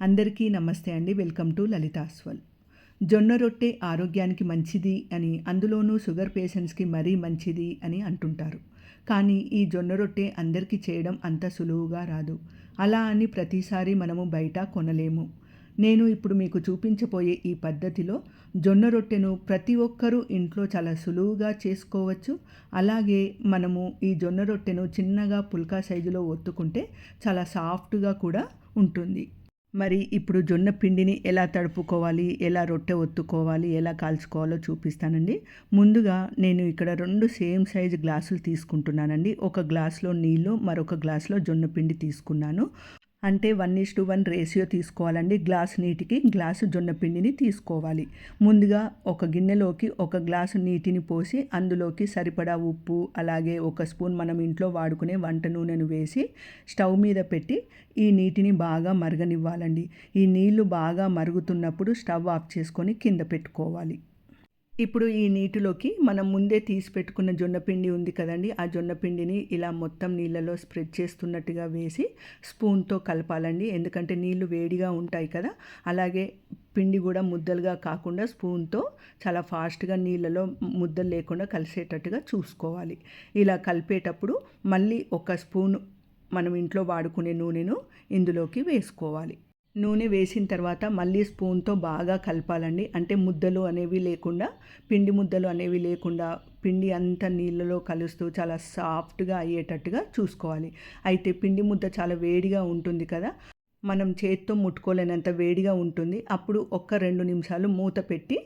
అందరికీ నమస్తే అండి. వెల్కమ్ టు లలితాస్వల్ జొన్న రొట్టె ఆరోగ్యానికి మంచిది అని అందులోనూ షుగర్ పేషెంట్స్కి మరీ మంచిది అని అంటుంటారు. కానీ ఈ జొన్న రొట్టె అందరికీ చేయడం అంత సులువుగా రాదు. అలా అని ప్రతిసారి మనము బయట కొనలేము. నేను ఇప్పుడు మీకు చూపించబోయే ఈ పద్ధతిలో జొన్న రొట్టెను ప్రతి ఒక్కరూ ఇంట్లో చాలా సులువుగా చేసుకోవచ్చు. అలాగే మనము ఈ జొన్న రొట్టెను చిన్నగా పుల్కా సైజులో ఒత్తుకుంటే చాలా సాఫ్ట్గా కూడా ఉంటుంది. మరి ఇప్పుడు జొన్న పిండిని ఎలా తడుపుకోవాలి ఎలా రొట్టె ఒత్తుకోవాలి ఎలా కాల్చుకోవాలో చూపిస్తానండి. ముందుగా నేను ఇక్కడ రెండు సేమ్ సైజ్ గ్లాసులు తీసుకుంటున్నానండి. ఒక గ్లాస్లో నీళ్ళు మరొక గ్లాస్లో జొన్న పిండి తీసుకున్నాను. అంటే one is to one ratio తీసుకోవాలండి. గ్లాస్ నీటికి గ్లాసు జొన్న పిండిని తీసుకోవాలి. ముందుగా ఒక గిన్నెలోకి ఒక గ్లాసు నీటిని పోసి అందులోకి సరిపడా ఉప్పు అలాగే ఒక స్పూన్ మనం ఇంట్లో వాడుకునే వంట నూనెను వేసి స్టవ్ మీద పెట్టి ఈ నీటిని బాగా మరగనివ్వాలండి. ఈ నీళ్ళు బాగా మరుగుతున్నప్పుడు స్టవ్ ఆఫ్ చేసుకొని కింద పెట్టుకోవాలి. ఇప్పుడు ఈ నీటిలోకి మనం ముందే తీసి పెట్టుకున్న జొన్న పిండి ఉంది కదండి. ఆ జొన్నపిండిని ఇలా మొత్తం నీళ్ళలో స్ప్రెడ్ చేస్తున్నట్టుగా వేసి స్పూన్తో కలపాలండి. ఎందుకంటే నీళ్ళు వేడిగా ఉంటాయి కదా. అలాగే పిండి కూడా ముద్దలుగా కాకుండా స్పూన్తో చాలా ఫాస్ట్గా నీళ్ళలో ముద్దలు లేకుండా కలిసేటట్టుగా చూసుకోవాలి. ఇలా కలిపేటప్పుడు మళ్ళీ ఒక స్పూన్ మనం ఇంట్లో వాడుకునే నూనెను ఇందులోకి వేసుకోవాలి. నూనె వేసిన తర్వాత మళ్ళీ స్పూన్తో బాగా కలపాలండి. అంటే ముద్దలు అనేవి లేకుండా పిండి ముద్దలు అనేవి లేకుండా పిండి అంతా నీళ్ళలో కలుస్తూ చాలా సాఫ్ట్గా అయ్యేటట్టుగా చూసుకోవాలి. అయితే పిండి ముద్ద చాలా వేడిగా ఉంటుంది కదా మనం చేత్తో ముట్టుకోలేనంత వేడిగా ఉంటుంది. అప్పుడు ఒక్క రెండు నిమిషాలు మూత పెట్టి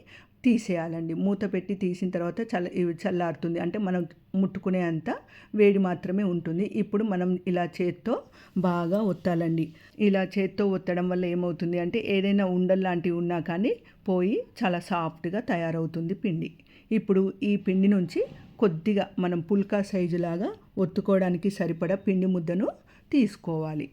తీసేయాలండి. మూత పెట్టి తీసిన తర్వాత చల్ల చల్లారుతుంది. అంటే మనం ముట్టుకునే అంత వేడి మాత్రమే ఉంటుంది. ఇప్పుడు మనం ఇలా చేత్తో బాగా ఒత్తాలండి. ఇలా చేత్తో ఒత్తడం వల్ల ఏమవుతుంది అంటే ఏదైనా ఉండలు లాంటివి ఉన్నా కానీ పోయి చాలా సాఫ్ట్గా తయారవుతుంది పిండి. ఇప్పుడు ఈ పిండి నుంచి కొద్దిగా మనం పుల్కా సైజులాగా ఒత్తుకోవడానికి సరిపడా పిండి ముద్దను తీసుకోవాలి.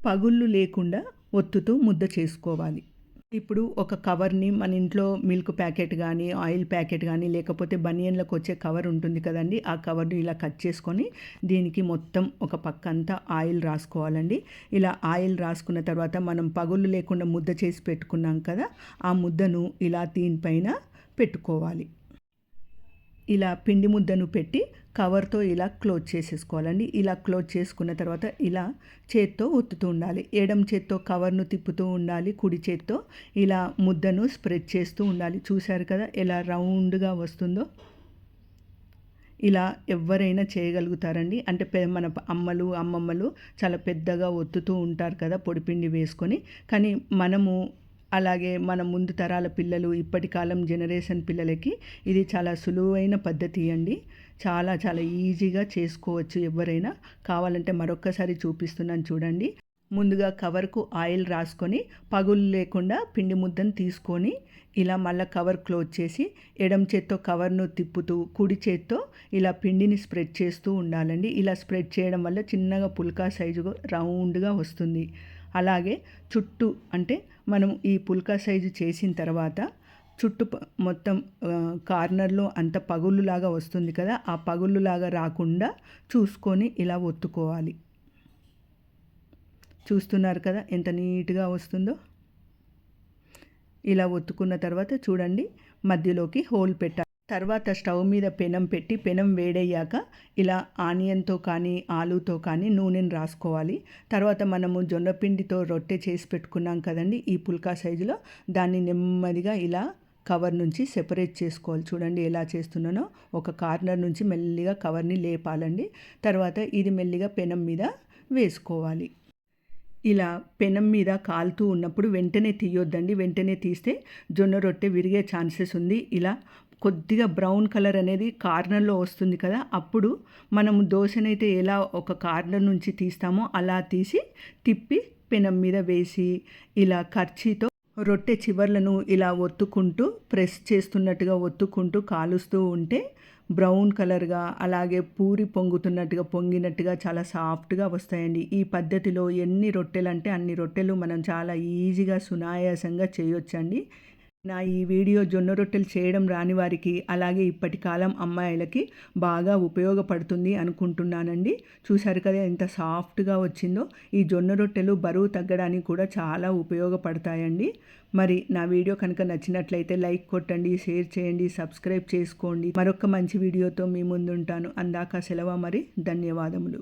పగుళ్ళు లేకుండా ఒత్తుతూ ముద్ద చేసుకోవాలి. ఇప్పుడు ఒక కవర్ని మన ఇంట్లో మిల్క్ ప్యాకెట్ కానీ ఆయిల్ ప్యాకెట్ కానీ లేకపోతే బనియన్లకు వచ్చే కవర్ ఉంటుంది కదండి ఆ కవర్ని ఇలా కట్ చేసుకొని దీనికి మొత్తం ఒక పక్క అంతా ఆయిల్ రాసుకోవాలండి. ఇలా ఆయిల్ రాసుకున్న తర్వాత మనం పగుళ్ళు లేకుండా ముద్ద చేసి పెట్టుకున్నాం కదా ఆ ముద్దను ఇలా దీనిపైన పెట్టుకోవాలి. ఇలా పిండి ముద్దను పెట్టి కవర్తో ఇలా క్లోజ్ చేసేసుకోవాలండి. ఇలా క్లోజ్ చేసుకున్న తర్వాత ఇలా చేత్తో ఒత్తుతూ ఉండాలి. ఎడం చేత్తో కవర్ను తిప్పుతూ ఉండాలి. కుడి చేత్తో ఇలా ముద్దను స్ప్రెడ్ చేస్తూ ఉండాలి. చూశారు కదా ఎలా రౌండ్గా వస్తుందో? ఇలా ఎవరైనా చేయగలుగుతారండి. అంటే మన అమ్మలు అమ్మమ్మలు చాలా పెద్దగా ఒత్తుతూ ఉంటారు కదా పొడిపిండి వేసుకొని. కానీ మనము అలాగే మన ముందు తరాల పిల్లలు ఇప్పటి కాలం జనరేషన్ పిల్లలకి ఇది చాలా సులువైన పద్ధతి అండి. చాలా చాలా ఈజీగా చేసుకోవచ్చు ఎవరైనా. కావాలంటే మరొక్కసారి చూపిస్తున్నాను చూడండి. ముందుగా కవర్కు ఆయిల్ రాసుకొని పగులు లేకుండా పిండి ముద్దను తీసుకొని ఇలా మళ్ళీ కవర్ క్లోజ్ చేసి ఎడం చేత్తో కవర్ను తిప్పుతూ కుడి చేత్తో ఇలా పిండిని స్ప్రెడ్ చేస్తూ ఉండాలండి. ఇలా స్ప్రెడ్ చేయడం వల్ల చిన్నగా పుల్కా సైజు రౌండ్గా వస్తుంది. అలాగే చుట్టూ అంటే మనం ఈ పుల్కా సైజు చేసిన తర్వాత చుట్టూ మొత్తం కార్నర్లో అంత పగుళ్ళులాగా వస్తుంది కదా ఆ పగుళ్ళులాగా రాకుండా చూసుకొని ఇలా ఒత్తుకోవాలి. చూస్తున్నారు కదా ఎంత నీట్గా వస్తుందో? ఇలా ఒత్తుకున్న తర్వాత చూడండి మధ్యలోకి హోల్ పెట్టాలి తర్వాత స్టవ్ మీద పెనం పెట్టి పెనం వేడయ్యాక ఇలా ఆనియన్తో కానీ ఆలుతో కానీ నూనెను రాసుకోవాలి. తర్వాత మనము జొన్నపిండితో రొట్టె చేసి పెట్టుకున్నాం కదండి ఈ పుల్కా సైజులో. దాన్ని నెమ్మదిగా ఇలా కవర్ నుంచి సెపరేట్ చేసుకోవాలి. చూడండి ఎలా చేస్తున్నానో. ఒక కార్నర్ నుంచి మెల్లిగా కవర్ని లేపాలండి. తర్వాత ఇది మెల్లిగా పెనం మీద వేసుకోవాలి. ఇలా పెనం మీద కాలుతూ ఉన్నప్పుడు వెంటనే తీయొద్దండి. వెంటనే తీస్తే జొన్న రొట్టె విరిగే ఛాన్సెస్ ఉంది. ఇలా కొద్దిగా బ్రౌన్ కలర్ అనేది కార్నర్లో వస్తుంది కదా అప్పుడు మనం దోశనైతే ఎలా ఒక కార్నర్ నుంచి తీస్తామో అలా తీసి తిప్పి పెనం మీద వేసి ఇలా ఖర్చీతో రొట్టె చివర్లను ఇలా ఒత్తుకుంటూ ప్రెస్ చేస్తున్నట్టుగా ఒత్తుకుంటూ కాలుస్తూ ఉంటే బ్రౌన్ కలర్గా అలాగే పూరి పొంగుతున్నట్టుగా పొంగినట్టుగా చాలా సాఫ్ట్గా వస్తాయండి. ఈ పద్ధతిలో ఎన్ని రొట్టెలు అంటే అన్ని రొట్టెలు మనం చాలా ఈజీగా సునాయాసంగా చేయొచ్చండి. నా ఈ వీడియో జొన్న రొట్టెలు చేయడం రాని వారికి అలాగే ఇప్పటి కాలం అమ్మాయిలకి బాగా ఉపయోగపడుతుంది అనుకుంటున్నానండి. చూసారు కదా ఎంత సాఫ్ట్గా వచ్చిందో. ఈ జొన్న రొట్టెలు బరువు తగ్గడానికి కూడా చాలా ఉపయోగపడతాయండి. మరి నా వీడియో కనుక నచ్చినట్లయితే లైక్ కొట్టండి షేర్ చేయండి సబ్స్క్రైబ్ చేసుకోండి. మరొక మంచి వీడియోతో మీ ముందుంటాను. అందాక సెలవు మరి. ధన్యవాదములు.